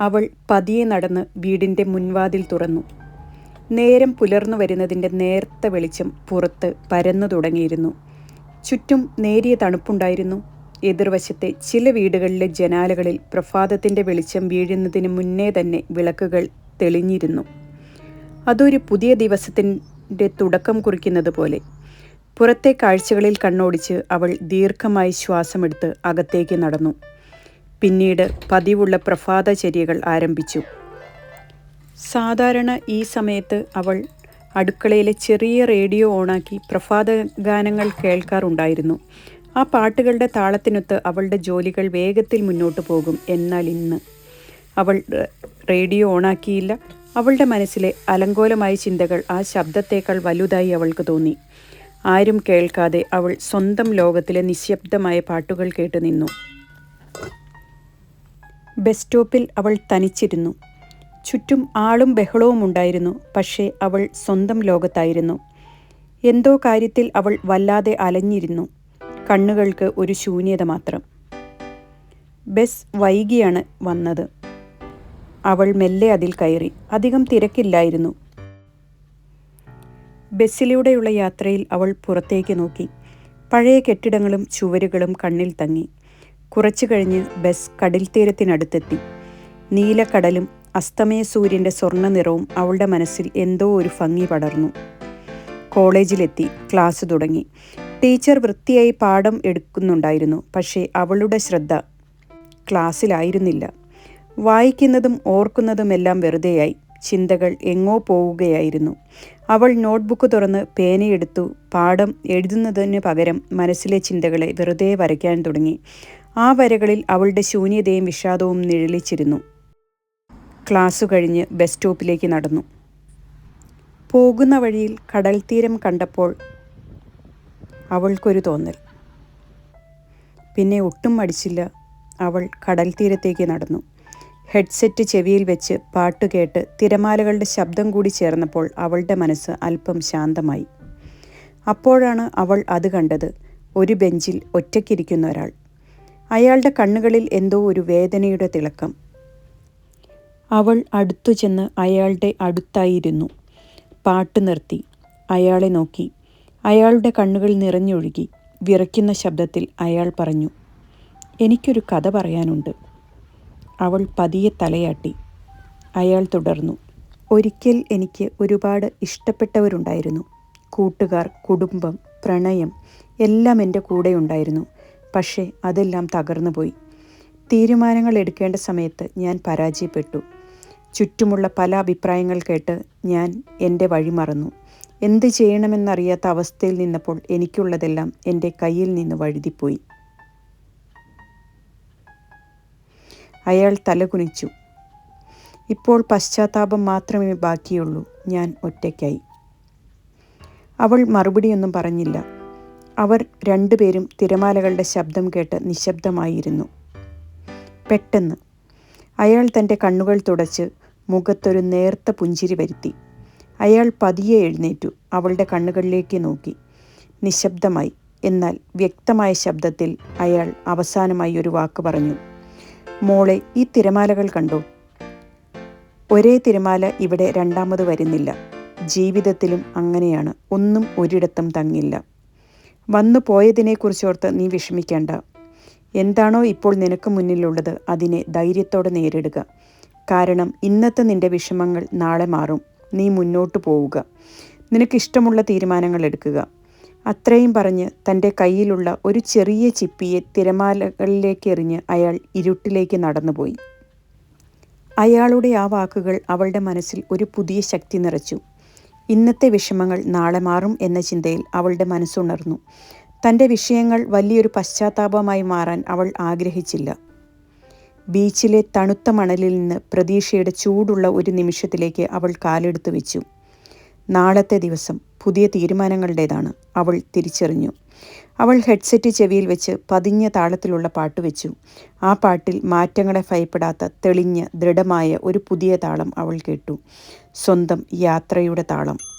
അവൾ പതിയെ നടന്ന് വീടിന്റെ മുൻവാതിൽ തുറന്നു. നേരം പുലർന്നു വരുന്നതിന്റെ നേർത്ത വെളിച്ചം പുറത്ത് പരന്നു തുടങ്ങിയിരുന്നു. ചുറ്റും നേരിയ തണുപ്പുണ്ടായിരുന്നു. എതിർവശത്തെ ചില വീടുകളിലെ ജനാലകളിൽ പ്രഭാതത്തിന്റെ വെളിച്ചം വീഴുന്നതിന് മുന്നേ തന്നെ വിളക്കുകൾ തെളിഞ്ഞിരുന്നു. അതൊരു പുതിയ ദിവസത്തിന്റെ തുടക്കം കുറിക്കുന്നത് പോലെ. പുറത്തെ കാഴ്ചകളിൽ കണ്ണോടിച്ച് അവൾ ദീർഘമായി ശ്വാസമെടുത്ത് അകത്തേക്ക് നടന്നു. പിന്നീട് പതിവുള്ള പ്രഭാതചര്യകൾ ആരംഭിച്ചു. സാധാരണ ഈ സമയത്ത് അവൾ അടുക്കളയിലെ ചെറിയ റേഡിയോ ഓണാക്കി പ്രഭാത ഗാനങ്ങൾ കേൾക്കാറുണ്ടായിരുന്നു. ആ പാട്ടുകളുടെ താളത്തിനൊത്ത് അവളുടെ ജോലികൾ വേഗത്തിൽ മുന്നോട്ട് പോകും എന്നാൽ ഇന്ന് അവൾ റേഡിയോ ഓണാക്കിയില്ല. അവളുടെ മനസ്സിലെ അലങ്കോലമായ ചിന്തകൾ ആ ശബ്ദത്തേക്കാൾ വലുതായി അവൾക്ക് തോന്നി. ആരും കേൾക്കാതെ അവൾ സ്വന്തം ലോകത്തിലെ നിശബ്ദമായ പാട്ടുകൾ കേട്ട് നിന്നു. ബസ് സ്റ്റോപ്പിൽ അവൾ തനിച്ചിരുന്നു. ചുറ്റും ആളും ബഹളവും ഉണ്ടായിരുന്നു. പക്ഷേ അവൾ സ്വന്തം ലോകത്തായിരുന്നു. എന്തോ കാര്യത്തിൽ അവൾ വല്ലാതെ അലഞ്ഞിരുന്നു. കണ്ണുകൾക്ക് ഒരു ശൂന്യത മാത്രം. ബസ് വൈകിയാണ് വന്നത്. അവൾ മെല്ലെ അതിൽ കയറി. അധികം തിരക്കില്ലായിരുന്നു. ബസ്സിലൂടെയുള്ള യാത്രയിൽ അവൾ പുറത്തേക്ക് നോക്കി. പഴയ കെട്ടിടങ്ങളും ചുവരുകളും കണ്ണിൽ തങ്ങി. കുറച്ചു കഴിഞ്ഞ് ബസ് കടൽ തീരത്തിനടുത്തെത്തി നീലക്കടലും അസ്തമയ സൂര്യന്റെ സ്വർണ നിറവും അവളുടെ മനസ്സിൽ എന്തോ ഒരു ഭംഗി പടർന്നു. കോളേജിലെത്തി ക്ലാസ് തുടങ്ങി. ടീച്ചർ വൃത്തിയായി പാഠം എടുക്കുന്നുണ്ടായിരുന്നു പക്ഷേ അവളുടെ ശ്രദ്ധ ക്ലാസ്സിലായിരുന്നില്ല. വായിക്കുന്നതും ഓർക്കുന്നതുമെല്ലാം വെറുതെയായി. ചിന്തകൾ എങ്ങോ പോവുകയായിരുന്നു. അവൾ നോട്ട്ബുക്ക് തുറന്ന് പേനയെടുത്തു. പാഠം എഴുതുന്നതിന് പകരം മനസ്സിലെ ചിന്തകളെ വെറുതെ വരയ്ക്കാൻ തുടങ്ങി. ആ വരകളിൽ അവളുടെ ശൂന്യതയും വിഷാദവും നിഴലിച്ചിരുന്നു. ക്ലാസ് കഴിഞ്ഞ് ബസ് സ്റ്റോപ്പിലേക്ക് നടന്നു. പോകുന്ന വഴിയിൽ കടൽ തീരം കണ്ടപ്പോൾ അവൾക്കൊരു തോന്നൽ. പിന്നെ ഒട്ടും മടിച്ചില്ല അവൾ കടൽ തീരത്തേക്ക് നടന്നു. ഹെഡ്സെറ്റ് ചെവിയിൽ വെച്ച് പാട്ട് കേട്ട് തിരമാലകളുടെ ശബ്ദം കൂടി ചേർന്നപ്പോൾ അവളുടെ മനസ്സ് അല്പം ശാന്തമായി. അപ്പോഴാണ് അവൾ അത് കണ്ടത്. ഒരു ബെഞ്ചിൽ ഒറ്റയ്ക്കിരിക്കുന്ന ഒരാൾ. അയാളുടെ കണ്ണുകളിൽ എന്തോ ഒരു വേദനയുടെ തിളക്കം. അവൾ അടുത്തു ചെന്ന് അയാളുടെ അടുത്തായിരുന്നു. പാട്ട് നിർത്തി. അയാളെ നോക്കി. അയാളുടെ കണ്ണുകൾ നിറഞ്ഞൊഴുകി. വിറയ്ക്കുന്ന ശബ്ദത്തിൽ അയാൾ പറഞ്ഞു എനിക്കൊരു കഥ പറയാനുണ്ട്. അവൾ പതിയെ തലയാട്ടി. അയാൾ തുടർന്നു ഒരിക്കൽ എനിക്ക് ഒരുപാട് ഇഷ്ടപ്പെട്ടവരുണ്ടായിരുന്നു. കൂട്ടുകാർ കുടുംബം പ്രണയം എല്ലാം എന്റെ കൂടെ ഉണ്ടായിരുന്നു. പക്ഷേ അതെല്ലാം തകർന്നുപോയി തീരുമാനങ്ങൾ എടുക്കേണ്ട സമയത്ത് ഞാൻ പരാജയപ്പെട്ടു. ചുറ്റുമുള്ള പല അഭിപ്രായങ്ങൾ കേട്ട് ഞാൻ എന്റെ വഴി മറന്നു. എന്ത് ചെയ്യണമെന്നറിയാത്ത അവസ്ഥയിൽ നിന്നപ്പോൾ എനിക്കുള്ളതെല്ലാം എന്റെ കയ്യിൽ നിന്ന് വഴുതിപ്പോയി. അയാൾ തലകുനിച്ചു. ഇപ്പോൾ പശ്ചാത്താപം മാത്രമേ ബാക്കിയുള്ളൂ. ഞാൻ ഒറ്റയ്ക്കായി. അവൾ മറുപടിയൊന്നും പറഞ്ഞില്ല. അവർ രണ്ടുപേരും തിരമാലകളുടെ ശബ്ദം കേട്ട് നിശബ്ദമായിരുന്നു. പെട്ടെന്ന് അയാൾ തന്റെ കണ്ണുകൾ തുടച്ച് മുഖത്തൊരു നേർത്ത പുഞ്ചിരി വരുത്തി. അയാൾ പതിയെ എഴുന്നേറ്റു. അവളുടെ കണ്ണുകളിലേക്ക് നോക്കി. നിശബ്ദമായി. എന്നാൽ വ്യക്തമായ ശബ്ദത്തിൽ അയാൾ അവസാനമായി ഒരു വാക്ക് പറഞ്ഞു. മോളെ ഈ തിരമാലകൾ കണ്ടോ? ഒരേ തിരമാല ഇവിടെ രണ്ടാമത് വരുന്നില്ല. ജീവിതത്തിലും അങ്ങനെയാണ്. ഒന്നും ഒരിടത്തും തങ്ങില്ല. വന്നു പോയതിനെക്കുറിച്ചോർത്ത് നീ വിഷമിക്കേണ്ട. എന്താണോ ഇപ്പോൾ നിനക്ക് മുന്നിലുള്ളത് അതിനെ ധൈര്യത്തോടെ നേരിടുക. കാരണം ഇന്നത്തെ നിന്റെ വിഷമങ്ങൾ നാളെ മാറും. നീ മുന്നോട്ട് പോവുക. നിനക്കിഷ്ടമുള്ള തീരുമാനങ്ങൾ എടുക്കുക. അത്രയും പറഞ്ഞ് തന്റെ കയ്യിലുള്ള ഒരു ചെറിയ ചിപ്പിയെ തിരമാലകളിലേക്ക് എറിഞ്ഞ് അയാൾ ഇരുട്ടിലേക്ക് നടന്നുപോയി. അയാളുടെ ആ വാക്കുകൾ അവളുടെ മനസ്സിൽ ഒരു പുതിയ ശക്തി നിറച്ചു. ഇന്നത്തെ വിഷമങ്ങൾ നാളെ മാറും എന്ന ചിന്തയിൽ അവളുടെ മനസ്സുണർന്നു. തന്റെ വിഷയങ്ങൾ വലിയൊരു പശ്ചാത്താപമായി മാറാൻ അവൾ ആഗ്രഹിച്ചില്ല. ബീച്ചിലെ തണുത്ത മണലിൽ നിന്ന് പ്രതീക്ഷയുടെ ചൂടുള്ള ഒരു നിമിഷത്തിലേക്ക് അവൾ കാലെടുത്തു വെച്ചു. നാളത്തെ ദിവസം പുതിയ തീരുമാനങ്ങളുടേതാണ്. അവൾ തിരിച്ചറിഞ്ഞു. അവൾ ഹെഡ്സെറ്റ് ചെവിയിൽ വെച്ച് പതിഞ്ഞ താളത്തിലുള്ള പാട്ട് വെച്ചു. ആ പാട്ടിൽ മാറ്റങ്ങളെ ഭയപ്പെടാത്ത തെളിഞ്ഞ ദൃഢമായ ഒരു പുതിയ താളം അവൾ കേട്ടു. സ്വന്തം യാത്രയുടെ താളം.